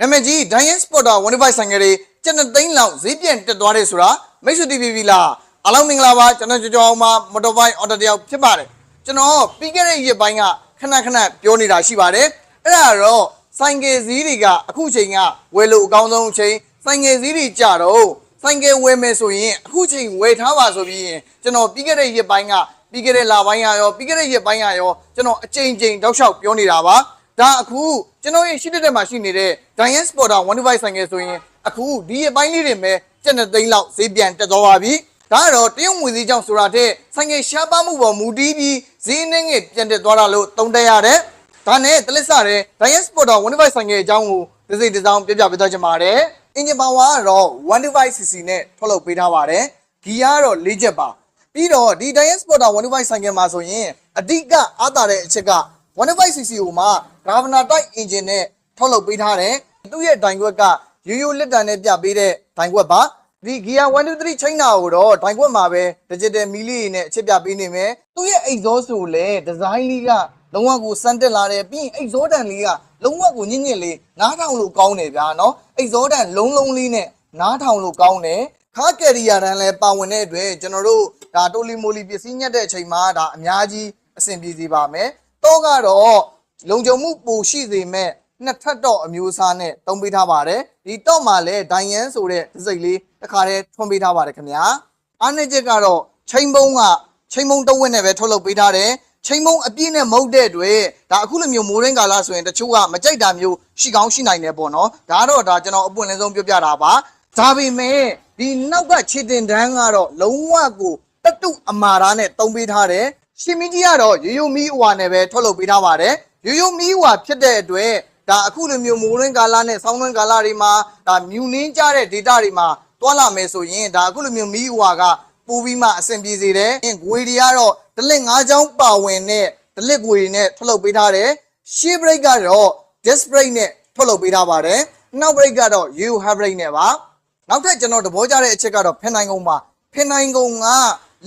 နာမည်ကြီး Diane Spotter 125ဆိုင်ကလေးကျန်တဲ့သိန်းလောက်ဈေးပြန်တက်သွားတယ်ဆိုတာမိတ်ဆွေ TV ပြီလားအားလုံးမင်္ဂလာပါကျွန်တော်ကြော်ကြော်အောင်မှာ motorbike auto တယောက်ဖြစ်ပါတယ်ကျွန်တော်ပြီးခဲ့တဲ့ရက်ပိုင်းကခဏခဏပြောနေတာရှိပါတယ်အဲ့ဒါတော့ဆိုင်ကယ်ဈေးတွေကအခုချိန်ကဝယ်လို့အကောင်းဆုံးအချိန်ဆိုင်ကယ်ဈေးတွေကြတော့ဆိုင်ကယ်ဝယ်မယ်ဆိုရင်အခုချိန်ဝယ်ထားပါဆိုပြီးရင်ကျွန်တော်ပြီးခဲ့တဲ့ရက်ပိုင်းကပြီးခဲ့တဲ့လပိုင်းကရောပြီးခဲ့တဲ့ရက်ပိုင်းကရောကျွန်တော်အချိန်ချင်းတောက်လျှောက်ပြောနေတာပါ ဒါအခုကျွန်တော်ရဲ့ရှိတဲ့တက်မှာရှိနေတဲ့ Diane Spotter 125ဆိုင်ကယ်ဆိုရင်အခုဒီအပိုင်းလေးတွေမဲ့ကျက်တဲ့သိန်းလောက်ဈေးပြန်တက်သွားပါပြီဒါကတော့တရုတ်ငွေစည်းကြောင့်ဆိုတာတဲ့ဆိုင်ကယ်ရှားပါမှုပေါ်မူတည်ပြီးဈေးနှင်းငယ်ပြန်တက်သွားတာလို့သုံးသပ်ရတယ်ဒါနဲ့တလစ်စတဲ့ Diane Spotter 125ဆိုင်ကယ်အကြောင်းကိုဒီစိတ်တစ်စောင်းပြပြပေးသွားချင်ပါတယ်အင်ဂျင်ပါဝါကတော့ 125cc နဲ့ထုတ်လုပ်ပေးထားပါတယ်ဂီယာကတော့၄ချက်ပါပြီးတော့ဒီ Diane Spotter 125ဆိုင်ကယ်မှာဆိုရင်အဓိကအားသာတဲ့အချက်က 125cc ကိုမှ Gravana type engine နဲ့ထုတ်လုပ်ပေးထားတယ်သူ့ရဲ့ဒိုင်ခွက်ကရိုးရိုးလက်တံနဲ့ပြပေးတဲ့ဒိုင်ခွက်ပါဒီ Gear 123ချိန်နာကိုတော့ဒိုင်ခွက်မှာပဲ digital မီလီနဲ့အချစ်ပြပေးနေမယ်သူ့ရဲ့ exhaust ဆိုလဲဒီဇိုင်းလေးကလုံးဝကိုစမ်းတက်လာတယ်ပြီးရင် exhaust တန်လေးကလုံးဝကိုညင်ညင်လေးနားထောင်လို့ကောင်းတယ်ဗျာနော် exhaust တန်လုံးလုံးလေးနဲ့နားထောင်လို့ကောင်းတယ်ခါကယ်ရီယာတန်းလဲပါဝင်တဲ့အတွက်ကျွန်တော်တို့ဒါတိုလီမိုလီပစ္စည်းညက်တဲ့အချိန်မှာဒါအများကြီးအဆင်ပြေစေပါမယ် တော့ကတော့လုံခြုံမှုပိုရှိစေမဲ့နှစ်ထပ်တော့အမျိုးအစားနဲ့တုံးပေးထားပါတယ်ဒီတော့မှလည်းဒိုင်ယန်ဆိုတဲ့ဒစိတ်လေးတစ်ခါတည်းထွန်းပေးထားပါတယ်ခင်ဗျာအားနေချက်ကတော့ချိန်ပုံးကချိန်ပုံးတစ်ဝက်နဲ့ပဲထုတ်လုပ်ပေးထားတယ်ချိန်ပုံးအပြည့်နဲ့မဟုတ်တဲ့အတွက်ဒါအခုလိုမျိုးမိုးရင်းကာလဆိုရင်တချို့ကမကြိုက်တာမျိုးရှိကောင်းရှိနိုင်တယ်ပေါ့နော်ဒါတော့ဒါကျွန်တော်အပွင့်လင်းဆုံးပြောပြတာပါဒါပေမဲ့ဒီနောက်ကခြေတင်တန်းကတော့လုံးဝကိုတတုအမာရာနဲ့တုံးပေးထားတယ် ရှင်မင်းကြီးကတော့ရိုးရိုးမီးအဝါနဲ့ပဲထုတ်လုပ်ပေးထားပါတယ်ရိုးရိုးမီးဝါဖြစ်တဲ့အတွက်ဒါအခုလိုမျိုးမိုးရင်းကာလနဲ့ဆောင်းရင်းကာလတွေမှာဒါမြူနင်းကြတဲ့ data တွေမှာတွာလာမယ်ဆိုရင်ဒါအခုလိုမျိုးမီးဝါကပို့ပြီးမှအဆင်ပြေစေတယ်။ငွေတွေကတော့ဒလစ်၅ချောင်းပါဝင်တဲ့ဒလစ်ငွေတွေနဲ့ထုတ်လုပ်ပေးထားတယ်။ share brake ကတော့ disc brake နဲ့ထုတ်လုပ်ပေးထားပါတယ်။နောက် brake ကတော့ U hub brake နဲ့ပါ။နောက်ထပ်ကျွန်တော်သဘောကျတဲ့အချက်ကတော့ဖင်နိုင်ကုန်းပါဖင်နိုင်ကုန်းက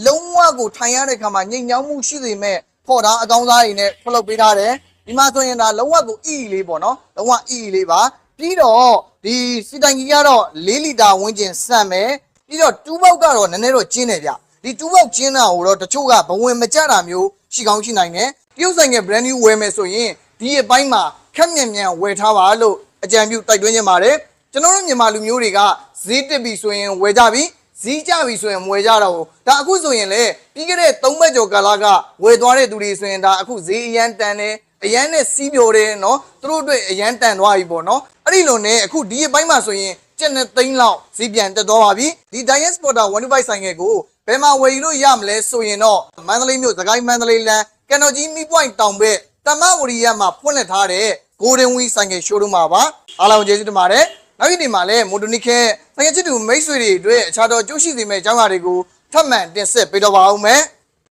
လုံးဝကိုထိုင်ရတဲ့ခါမှာညိတ်ညောင်းမှုရှိစေမဲ့ဖော်တာအကောင်းစားတွေနဲ့ထုတ်လုပ်ပေးထားတယ်ဒီမှာဆိုရင်ဒါလုံးဝကိုအီလေးပေါ့နော်လုံးဝအီလေးပါပြီးတော့ဒီစီတိုင်ကြီးကတော့၄လီတာဝန်းကျင်စံမယ်ပြီးတော့တူးပေါက်ကတော့နည်းနည်းတော့ကျင်းတယ်ဗျဒီတူးပေါက်ကျင်းတာကိုတော့တချို့ကဘဝင်မကြတာမျိုးရှိကောင်းရှိနိုင်တယ်တရုတ်ဆိုင်က brand new ဝယ်မယ်ဆိုရင်ဒီအပိုင်းမှာခက်မြန်မြန်ဝယ်ထားပါလို့အကြံပြုတိုက်တွန်းခြင်းပါတယ်ကျွန်တော်တို့မြန်မာလူမျိုးတွေကဈေးတက်ပြီဆိုရင်ဝယ်ကြပြီ ဈေးကြပြီဆိုရင်မဝယ်ကြတော့ဘူးဒါအခုဆိုရင်လေပြီးခဲ့တဲ့၃ဘက်ကျော်ကာလကဝယ်သွားတဲ့သူတွေဆိုရင်ဒါအခုဈေးအရန်တန်တယ်အရန်နဲ့စီးပြိုတယ်နော်သူတို့အတွက်အရန်တန်သွားပြီပေါ့နော်အဲ့ဒီလိုနဲ့အခုဒီအပိုင်းမှာဆိုရင်ကျက်နဲ့သိန်းလောက်ဈေးပြန်တက်သွားပါပြီဒီ Diane Spotter 125ဆိုင်ငယ်ကိုဘယ်မှာဝယ်ယူလို့ရမလဲဆိုရင်တော့မန္တလေးမြို့သခိုင်းမန္တလေးလမ်းကန်တော်ကြီးမီပွိုင်တောင်ဘက်တမဝရီယာမှာဖွင့်လှစ်ထားတဲ့ Golden Wheel ဆိုင်ငယ် showroom မှာပါအားလုံးကျေးဇူးတင်ပါတယ် နောက်ဒီနေ့မှာလည်းမိုတိုနီခဲဆိုင်ငယ်ချစ်သူမိတ်ဆွေတွေအတွက်အခြားသောကြိုးရှိစေမယ့်အကြောင်းအရာတွေကိုထပ်မံတင်ဆက်ပေးတော့ပါဦးမယ်